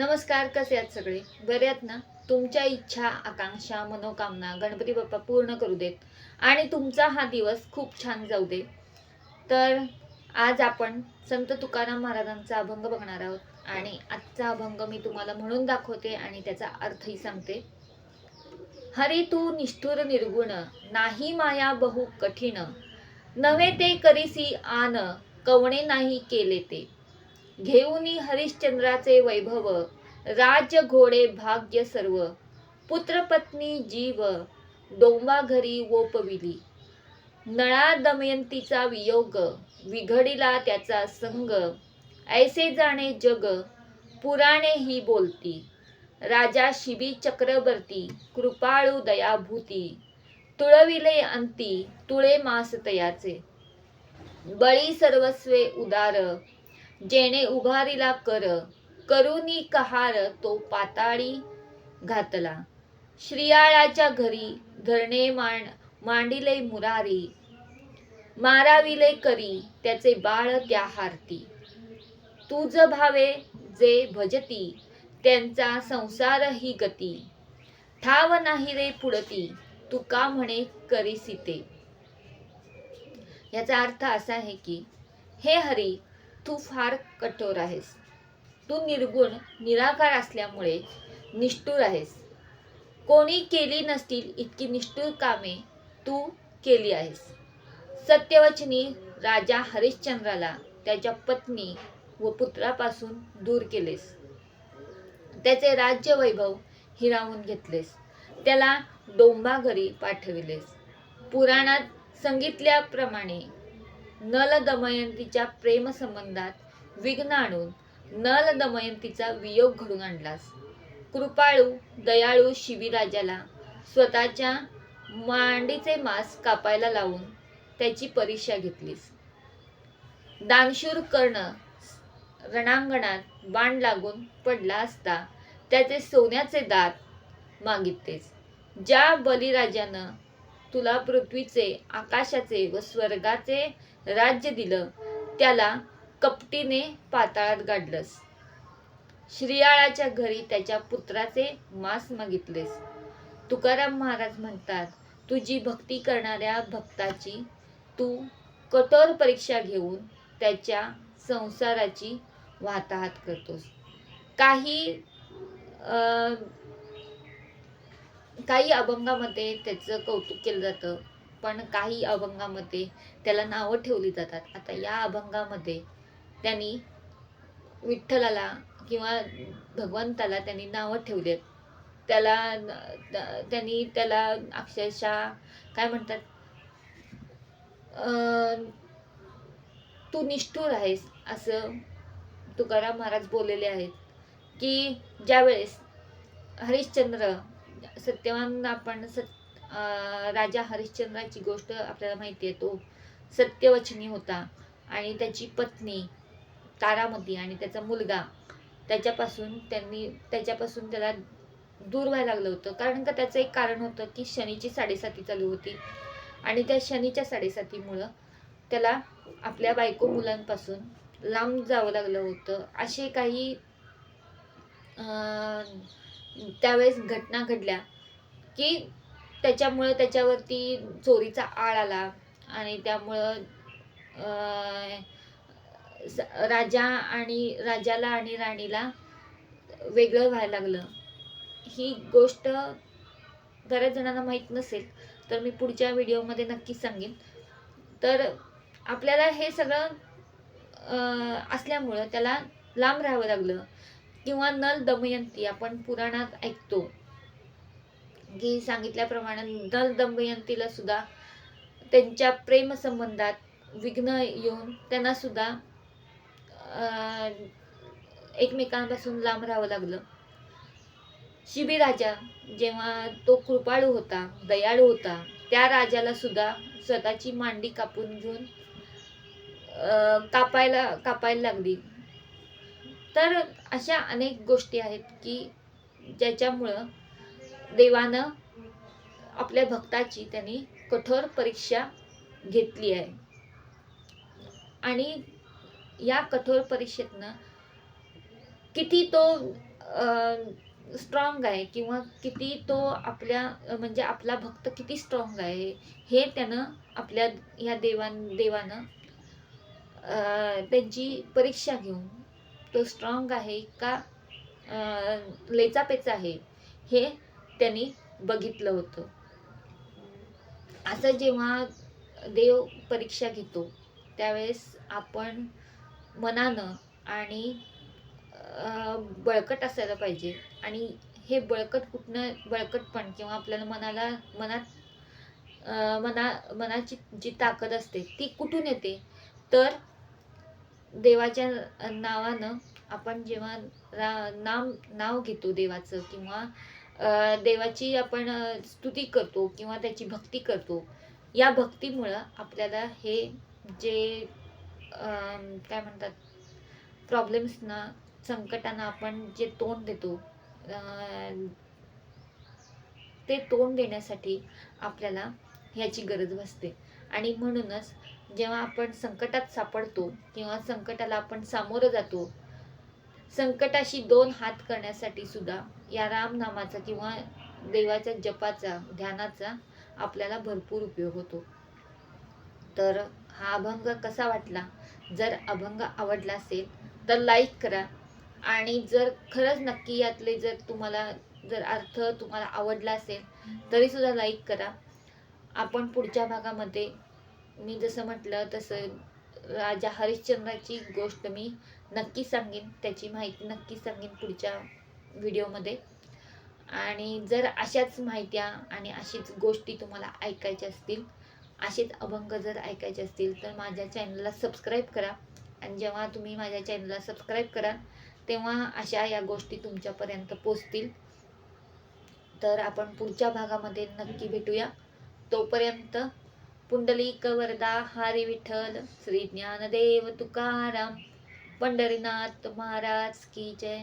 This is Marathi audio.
नमस्कार कसे आहात सगळे? बरे आहेत ना? तुमच्या इच्छा आकांक्षा मनोकामना गणपती बाप्पा पूर्ण करू देत आणि तुमचा हा दिवस खूप छान जाऊ दे. तर आज आपण संत तुकाराम महाराजांचा अभंग बघणार आहोत आणि आजचा अभंग मी तुम्हाला म्हणून दाखवते आणि त्याचा अर्थही सांगते. हरी तू निष्ठुर निर्गुण नाही माया बहु कठीण नव्हे ते करीसी आन कवणे नाही केले ते. घेऊनी हरिश्चंद्राचे वैभव राज्य घोडे भाग्य सर्व पुत्रपत्नी जीव डोंबा घरी वोपविली. नळा दमयंतीचा वियोग विघडिला त्याचा संग ऐसे जाणे जग पुराणे ही बोलती. राजा शिबी चक्रवर्ती कृपाळू दयाभूती तुळविले अंती तुळे मास तयाचे बळी सर्वस्वे उदार जेणे उभारीला कर करुनी कहार तो पाताळी घातला. श्रियाळाच्या घरी धरणे मांड मांडिले मुरारी माराविले करी त्याचे बाळ त्या हारती. तुझ भावे जे भजती त्यांचा संसार ही गती. ठाव नाही रे पुढती तुका म्हणे करीसिते. याचा अर्थ असा आहे की हे हरी तू फार कठोर आहेस. तू निर्गुण निराकार असल्यामुळे निष्ठुर आहेस. कोणी केली नसतील इतकी निष्ठुर कामे तू केली आहेस. सत्यवचनी राजा हरिश्चंद्राला त्याच्या पत्नी व पुत्रापासून दूर केलेस. त्याचे राज्य वैभव हिरावून घेतलेस. त्याला डोंबा घरी पाठविलेस. पुराणात सांगितल्याप्रमाणे नल दमयंतीच्या प्रेमसंबंधात विघ्न आणून नल दमयंतीचा वियोग घडून आणलास. कृपाळू दयाळू शिवीराजाला स्वतःच्या मांडीचे मांस कापायला लावून त्याची परीक्षा घेतलीस. दानशूर कर्ण रणांगणात बाण लागून पडला असता त्याचे सोन्याचे दात मागितलेस. ज्या बलिराजानं तुला पृथ्वीचे आकाशाचे व स्वर्गाचे राज्य दिलं त्याला कपटीने पाताळात गाडलंस. श्रियाळाच्या घरी त्याच्या पुत्राचे मांस मागितलेस. तुकाराम महाराज म्हणतात तुझी भक्ती करणाऱ्या भक्ताची तू कठोर परीक्षा घेऊन त्याच्या संसाराची वाताहात करतोस. काही अं, काही अभंगामध्ये त्याचं कौतुक केलं जातं. पण काही अभंगामध्ये त्याला नावं ठेवली जातात. आता या अभंगामध्ये त्यांनी विठ्ठलाला किंवा भगवंताला त्यांनी नावं ठेवली आहेत. त्याला त्यांनी त्याला अक्षरशः काय म्हणतात? तू निष्ठुर आहेस असं तुकाराम महाराज बोललेले आहेत. की ज्यावेळेस हरिश्चंद्र सत्यवान आपण सत्य राजा हरिश्चंद्राची गोष्ट आपल्याला माहिती आहे तो सत्यवचनी होता. आणि त्याची पत्नी तारामती आणि त्याचा मुलगा त्याच्यापासून त्यांनी त्याच्यापासून त्याला दूर व्हायला लागलं होतं. कारण का त्याचं एक कारण होतं की शनीची साडेसाती चालू होती. आणि त्या शनीच्या साडेसातीमुळं त्याला आपल्या बायको मुलांपासून लांब जावं लागलं होतं. असे काही त्यावेळेस घटना घडल्या की त्याच्यामुळं त्याच्यावरती चोरीचा आळ आला आणि त्यामुळं स- राजा आणि राजाला आणि राणीला वेगळं व्हायला लागलं. ही गोष्ट बऱ्याच जणांना माहीत नसेल तर मी पुढच्या व्हिडिओमध्ये नक्कीच सांगेन. तर आपल्याला हे सगळं असल्यामुळं त्याला लांब राहावं लागलं किंवा नल दमयंती आपण पुराणात ऐकतो. की सांगितल्याप्रमाणे नल दमयंतीला सुद्धा त्यांच्या प्रेमसंबंधात विघ्न येऊन त्यांना सुद्धा अं, एकमेकांपासून लांब राहावं लागलं. शिबी राजा जेव्हा तो कृपाळू होता दयाळू होता त्या राजाला सुद्धा स्वतःची मांडी कापून घेऊन कापायला कापायला लागली. तर अशा अनेक गोष्टी आहेत की ज्याच्यामुळं देवानं आपल्या भक्ताची त्यांनी कठोर परीक्षा घेतली आहे. आणि या कठोर परीक्षेतनं किती तो स्ट्रॉंग आहे किंवा किती तो आपल्या म्हणजे आपला भक्त किती स्ट्रॉंग आहे हे त्यानं आपल्या ह्या देवान देवानं त्यांची परीक्षा घेऊन तो स्ट्रॉंग आहे का लेचापेचा आहे हे त्यांनी बघितलं होतं. असं जेव्हा देव परीक्षा घेतो त्यावेळेस आपण मनानं आणि बळकट असायला पाहिजे. आणि हे बळकट कुठनं बळकटपण किंवा आपल्याला मनाला मनात अं, मना मनाची जी ताकद असते ती कुठून येते? तर देवाच्या नावानं आपण जेव्हा रा नाम नाव घेतो देवाचं किंवा देवाची आपण स्तुती करतो किंवा त्याची भक्ती करतो या भक्तीमुळं आपल्याला हे जे काय म्हणतात प्रॉब्लेम्सना संकटांना आपण जे तोंड देतो ते तोंड देण्यासाठी आपल्याला ह्याची गरज भासते. आणि म्हणूनच जेव्हा आपण संकटात सापडतो किंवा संकटाला आपण सामोरं जातो संकटाशी दोन हात करण्यासाठी सुद्धा या रामनामाचा किंवा देवाच्या जपाचा ध्यानाचा आपल्याला भरपूर उपयोग होतो. तर हा अभंग कसा वाटला? जर अभंग आवडला असेल तर लाईक करा. आणि जर खरंच नक्की यातले जर तुम्हाला जर अर्थ तुम्हाला आवडला असेल तरी सुद्धा लाईक करा. आपण पुढच्या भागामध्ये मी जसं म्हटलं तसं राजा हरिश्चंद्राची गोष्ट मी नक्की सांगेन त्याची माहिती नक्की सांगेन पुढच्या व्हिडिओमध्ये. आणि जर अशाच माहित्या आणि अशीच गोष्टी तुम्हाला ऐकायच्या असतील असेच अभंग जर ऐकायचे असतील तर माझ्या चॅनलला सबस्क्राईब करा. आणि जेव्हा तुम्ही माझ्या चॅनलला सबस्क्राईब कराल तेव्हा अशा या गोष्टी तुमच्यापर्यंत पोचतील तर आपण पुढच्या भागामध्ये नक्की भेटूया. तोपर्यंत पुंडलिक वरदा हरी विठ्ठल श्री ज्ञानदेव तुकाराम पंढरीनाथ महाराज की जय.